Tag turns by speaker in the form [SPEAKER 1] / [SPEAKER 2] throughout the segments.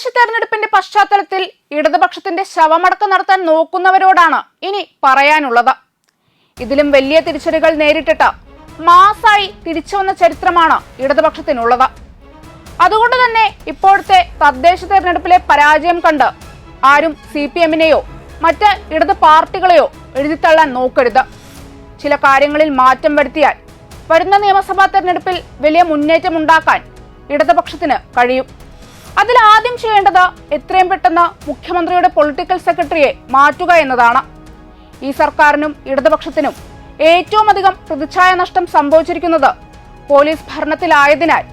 [SPEAKER 1] തദ്ദേശ തെരഞ്ഞെടുപ്പിന്റെ പശ്ചാത്തലത്തിൽ ഇടതുപക്ഷത്തിന്റെ ശവമടക്കം നടത്താൻ നോക്കുന്നവരോടാണ് ഇനി പറയാനുള്ളത്. ഇതിലും വലിയ തിരിച്ചടികൾ നേരിട്ടിട്ട് മാസായി തിരിച്ചു വന്ന ചരിത്രമാണ് ഇടതുപക്ഷത്തിനുള്ളത്. അതുകൊണ്ട് തന്നെ ഇപ്പോഴത്തെ തദ്ദേശ തെരഞ്ഞെടുപ്പിലെ പരാജയം കണ്ട് ആരും സി പി എമ്മിനെയോ മറ്റ് ഇടത് പാർട്ടികളെയോ എഴുതിത്തള്ളാൻ നോക്കരുത്. ചില കാര്യങ്ങളിൽ മാറ്റം വരുത്തിയാൽ വരുന്ന നിയമസഭാ തെരഞ്ഞെടുപ്പിൽ വലിയ മുന്നേറ്റം ഉണ്ടാക്കാൻ ഇടതുപക്ഷത്തിന് കഴിയും. അതിൽ ആദ്യം ചെയ്യേണ്ടത് എത്രയും പെട്ടെന്ന് മുഖ്യമന്ത്രിയുടെ പൊളിറ്റിക്കൽ സെക്രട്ടറിയെ മാറ്റുക എന്നതാണ്. ഈ സർക്കാരിനും ഇടതുപക്ഷത്തിനും ഏറ്റവും അധികം പ്രതിച്ഛായ നഷ്ടം സംഭവിച്ചിരിക്കുന്നത് പോലീസ് ഭരണത്തിലായതിനാൽ.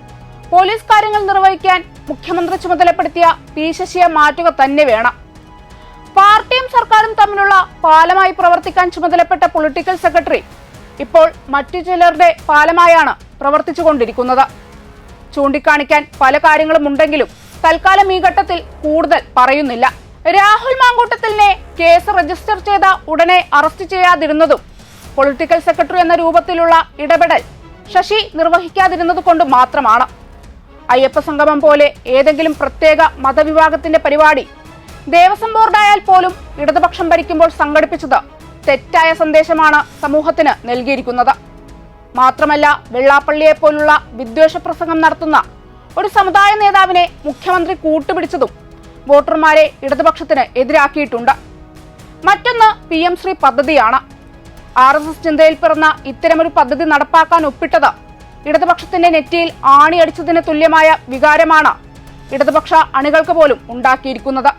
[SPEAKER 1] പോലീസ് കാര്യങ്ങൾ നിർവഹിക്കാൻ മുഖ്യമന്ത്രി ചുമതലപ്പെടുത്തിയ പി ശശിയെ മാറ്റുക തന്നെ വേണം. പാർട്ടിയും സർക്കാരും തമ്മിലുള്ള പാലമായി പ്രവർത്തിക്കാൻ ചുമതലപ്പെട്ട പൊളിറ്റിക്കൽ സെക്രട്ടറി ഇപ്പോൾ മറ്റു ചിലരുടെ പാലമായാണ് പ്രവർത്തിച്ചുകൊണ്ടിരിക്കുന്നത്. ചൂണ്ടിക്കാണിക്കാൻ പല കാര്യങ്ങളും ഉണ്ടെങ്കിലും തൽക്കാലം ഈ ഘട്ടത്തിൽ കൂടുതൽ പറയുന്നില്ല. രാഹുൽ മാങ്കൂട്ടത്തിലിനെ കേസ് രജിസ്റ്റർ ചെയ്ത ഉടനെ അറസ്റ്റ് ചെയ്യാതിരുന്നതും പൊളിറ്റിക്കൽ സെക്രട്ടറി എന്ന രൂപത്തിലുള്ള ഇടപെടൽ ശശി നിർവഹിക്കാതിരുന്നത് കൊണ്ട് മാത്രമാണ്. അയ്യപ്പ സംഗമം പോലെ ഏതെങ്കിലും പ്രത്യേക മതവിഭാഗത്തിന്റെ പരിപാടി ദേവസ്വം ബോർഡായാൽ പോലും ഇടതുപക്ഷം ഭരിക്കുമ്പോൾ സംഘടിപ്പിച്ചത് തെറ്റായ സന്ദേശമാണ് സമൂഹത്തിന് നൽകിയിരിക്കുന്നത്. മാത്രമല്ല വെള്ളാപ്പള്ളിയെ പോലുള്ള വിദ്വേഷ പ്രസംഗം നടത്തുന്ന ഒരു സമുദായ നേതാവിനെ മുഖ്യമന്ത്രി കൂട്ടുപിടിച്ചതും വോട്ടർമാരെ ഇടതുപക്ഷത്തിന് എതിരാക്കിയിട്ടുണ്ട്. മറ്റൊന്ന് പി എം ശ്രീ പദ്ധതിയാണ്. ആർ എസ് എസ് ചിന്തയിൽ പിറന്ന ഇത്തരമൊരു പദ്ധതി നടപ്പാക്കാൻ ഒപ്പിട്ടത് ഇടതുപക്ഷത്തിന്റെ നെറ്റിയിൽ ആണിയടിച്ചതിന് തുല്യമായ വികാരമാണ് ഇടതുപക്ഷ അണികൾക്ക് പോലും ഉണ്ടാക്കിയിരിക്കുന്നത്.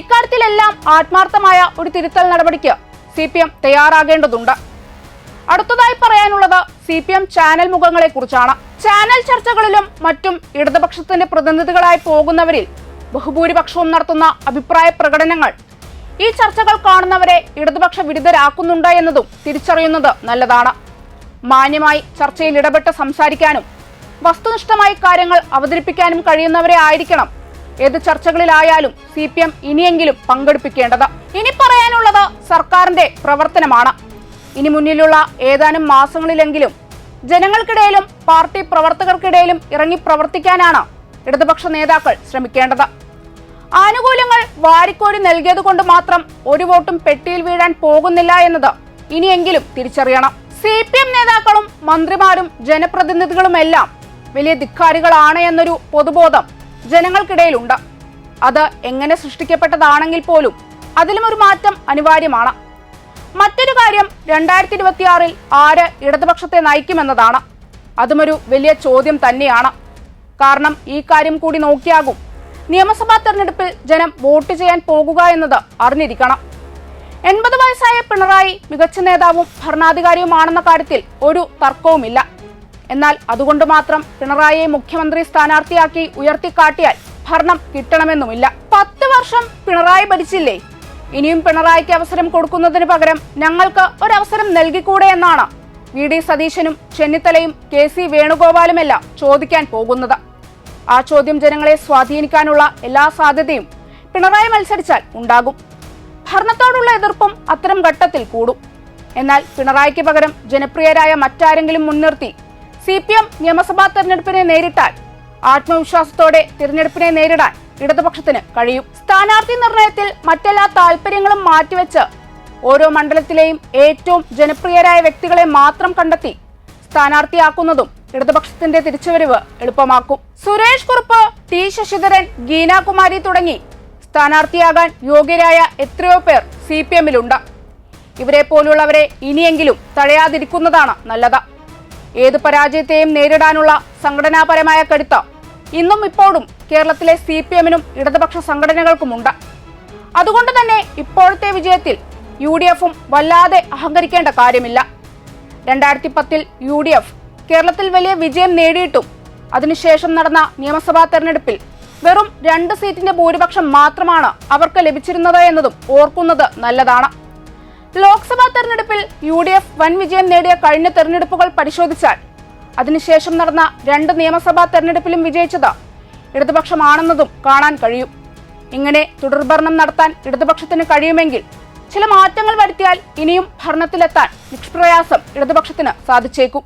[SPEAKER 1] ഇക്കാര്യത്തിലെല്ലാം ആത്മാർത്ഥമായ ഒരു തിരുത്തൽ നടപടിക്ക് സി പി എം തയ്യാറാകേണ്ടതുണ്ട്. അടുത്തതായി പറയാനുള്ളത് സി പി എം ചാനൽ മുഖങ്ങളെ കുറിച്ചാണ്. ചാനൽ ചർച്ചകളിലും മറ്റും ഇടതുപക്ഷത്തിന്റെ പ്രതിനിധികളായി പോകുന്നവരിൽ ബഹുഭൂരിപക്ഷവും നടത്തുന്ന അഭിപ്രായ പ്രകടനങ്ങൾ. ഈ ചർച്ചകൾ കാണുന്നവരെ ഇടതുപക്ഷ വിരുദ്ധരാക്കുന്നുണ്ട് എന്നതും തിരിച്ചറിയുന്നത് നല്ലതാണ്. മാന്യമായി ചർച്ചയിൽ ഇടപെട്ട് സംസാരിക്കാനും വസ്തുനിഷ്ഠമായി കാര്യങ്ങൾ അവതരിപ്പിക്കാനും കഴിയുന്നവരെ ആയിരിക്കണം ഏത് ചർച്ചകളിലായാലും സി പി എം ഇനിയെങ്കിലും പങ്കെടുപ്പിക്കേണ്ടത്. ഇനി പറയാനുള്ളത് സർക്കാരിന്റെ പ്രവർത്തനമാണ്. ഇനി മുന്നിലുള്ള ഏതാനും മാസങ്ങളിലെങ്കിലും ജനങ്ങൾക്കിടയിലും പാർട്ടി പ്രവർത്തകർക്കിടയിലും ഇറങ്ങി പ്രവർത്തിക്കാനാണ് ഇടതുപക്ഷ നേതാക്കൾ ശ്രമിക്കേണ്ടത്. ആനുകൂല്യങ്ങൾ വാരിക്കോരി നൽകിയത് കൊണ്ട് മാത്രം ഒരു വോട്ടും പെട്ടിയിൽ വീഴാൻ പോകുന്നില്ല എന്നത് ഇനിയെങ്കിലും തിരിച്ചറിയണം. സി പി എം നേതാക്കളും മന്ത്രിമാരും ജനപ്രതിനിധികളുമെല്ലാം വലിയ ധിക്കാരികളാണ് എന്നൊരു പൊതുബോധം ജനങ്ങൾക്കിടയിലുണ്ട്. അത് എങ്ങനെ സൃഷ്ടിക്കപ്പെട്ടതാണെങ്കിൽ പോലും അതിലും ഒരു മാറ്റം അനിവാര്യമാണ്. മറ്റൊരു കാര്യം രണ്ടായിരത്തി ഇരുപത്തിയാറിൽ ആര് ഇടതുപക്ഷത്തെ നയിക്കുമെന്നതാണ്. അതുമൊരു വലിയ ചോദ്യം തന്നെയാണ്. കാരണം ഈ കാര്യം കൂടി നോക്കിയാകും. നിയമസഭാ തെരഞ്ഞെടുപ്പിൽ ജനം വോട്ട് ചെയ്യാൻ പോകുക എന്നത് അറിഞ്ഞിരിക്കണം. എൺപത് വയസ്സായ പിണറായി മികച്ച നേതാവും ഭരണാധികാരിയുമാണെന്ന കാര്യത്തിൽ ഒരു തർക്കവുമില്ല. എന്നാൽ അതുകൊണ്ട് മാത്രം പിണറായിയെ മുഖ്യമന്ത്രി സ്ഥാനാർത്ഥിയാക്കി ഉയർത്തിക്കാട്ടിയാൽ ഭരണം കിട്ടണമെന്നുമില്ല. പത്ത് വർഷം പിണറായി ഭരിച്ചില്ലേ? ഇനിയും പിണറായിക്ക് അവസരം കൊടുക്കുന്നതിന് പകരം ഞങ്ങൾക്ക് ഒരവസരം നൽകിക്കൂടെ എന്നാണ് വി ഡി സതീശനും ചെന്നിത്തലയും കെ സി വേണുഗോപാലുമെല്ലാം ചോദിക്കാൻ പോകുന്നത്. ആ ചോദ്യം ജനങ്ങളെ സ്വാധീനിക്കാനുള്ള എല്ലാ സാധ്യതയും പിണറായി മത്സരിച്ചാൽ ഉണ്ടാകും. ഭരണത്തോടുള്ള എതിർപ്പും അത്തരം ഘട്ടത്തിൽ കൂടും. എന്നാൽ പിണറായിക്ക് പകരം ജനപ്രിയരായ മറ്റാരെങ്കിലും മുൻനിർത്തി സി പി എം നിയമസഭാ തെരഞ്ഞെടുപ്പിനെ നേരിട്ടാൽ ആത്മവിശ്വാസത്തോടെ തിരഞ്ഞെടുപ്പിനെ നേരിടാൻ ഇടതുപക്ഷത്തിന് കഴിയും. സ്ഥാനാർത്ഥി നിർണയത്തിൽ മറ്റെല്ലാ താല്പര്യങ്ങളും മാറ്റിവെച്ച് ഓരോ മണ്ഡലത്തിലെയും ഏറ്റവും ജനപ്രിയരായ വ്യക്തികളെ മാത്രം കണ്ടെത്തി സ്ഥാനാർത്ഥിയാക്കുന്നതും ഇടതുപക്ഷത്തിന്റെ തിരിച്ചുവരവ് എളുപ്പമാക്കും. സുരേഷ് കുറുപ്പ് ടി ശശിധരൻ ഗീനാകുമാരി തുടങ്ങി സ്ഥാനാർത്ഥിയാകാൻ യോഗ്യരായ എത്രയോ പേർ സി പി എമ്മിലുണ്ട്. ഇവരെ പോലുള്ളവരെ ഇനിയെങ്കിലും തഴയാതിരിക്കുന്നതാണ് നല്ലത്. ഏത് പരാജയത്തെയും നേരിടാനുള്ള സംഘടനാപരമായ കരുത്ത് ഇന്നും ഇപ്പോഴും കേരളത്തിലെ സി പി എമ്മിനും ഇടതുപക്ഷ സംഘടനകൾക്കുമുണ്ട്. അതുകൊണ്ട് തന്നെ ഇപ്പോഴത്തെ വിജയത്തിൽ യു ഡി എഫും വല്ലാതെ അഹങ്കരിക്കേണ്ട കാര്യമില്ല. രണ്ടായിരത്തി പത്തിൽ യു ഡി എഫ് കേരളത്തിൽ വലിയ വിജയം നേടിയിട്ടും അതിനുശേഷം നടന്ന നിയമസഭാ തെരഞ്ഞെടുപ്പിൽ വെറും രണ്ട് സീറ്റിന്റെ ഭൂരിപക്ഷം മാത്രമാണ് അവർക്ക് ലഭിച്ചിരുന്നത് എന്നതും ഓർക്കുന്നത് നല്ലതാണ്. ലോക്സഭാ തെരഞ്ഞെടുപ്പിൽ യു ഡി എഫ് വൻ വിജയം നേടിയ കഴിഞ്ഞ തെരഞ്ഞെടുപ്പുകൾ പരിശോധിച്ചാൽ അതിനുശേഷം നടന്ന രണ്ട് നിയമസഭാ തെരഞ്ഞെടുപ്പിലും വിജയിച്ചത് ഇടതുപക്ഷമാണെന്നതും കാണാൻ കഴിയും. ഇങ്ങനെ തുടർഭരണം നടത്താൻ ഇടതുപക്ഷത്തിന് കഴിയുമെങ്കിൽ ചില മാറ്റങ്ങൾ വരുത്തിയാൽ ഇനിയും ഭരണത്തിലെത്താൻ നിഷ്പ്രയാസം ഇടതുപക്ഷത്തിന് സാധിച്ചേക്കും.